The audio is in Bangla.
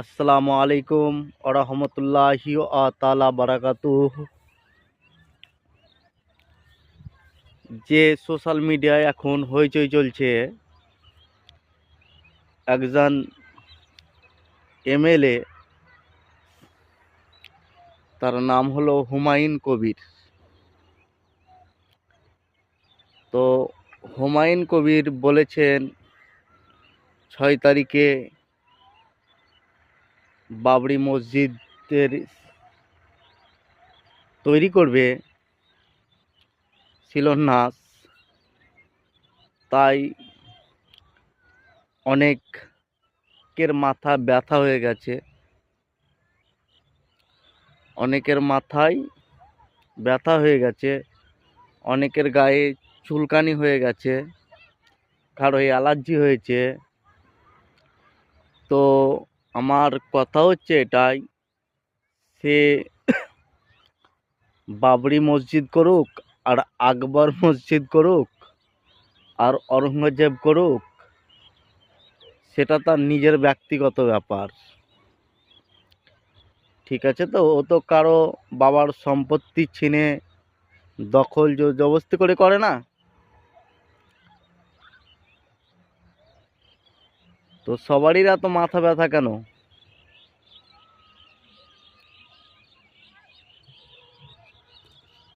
আসসালামু আলাইকুম আরহামতুল্লাহি তালা বারাকাতু যে সোশ্যাল মিডিয়ায় এখন হইচই চলছে, একজন এমএলএ, তার নাম হলো হুমায়ুন কবির। তো হুমায়ুন কবির বলেছেন, ছয় তারিখে বাবরি মসজিদের তৈরি করবে শিলান্যাস। তাই অনেকের মাথা ব্যথা হয়ে গেছে। অনেকের মাথায় ব্যথা হয়ে গেছে। অনেকের গায়ে চুলকানি হয়ে গেছে। কারও অ্যালার্জি হয়েছে। আমার কথা হচ্ছে এটাই। সে বাবরি মসজিদ করুক, আর আকবর মসজিদ করুক, আর অরঙ্গজেব করুক, সেটা তার নিজের ব্যক্তিগত ব্যাপার। ঠিক আছে তো? ও তো কারও বাবার সম্পত্তি ছিনে, দখল জবস্তি করে করে না? তো সবারই এত মাথা ব্যথা কেন?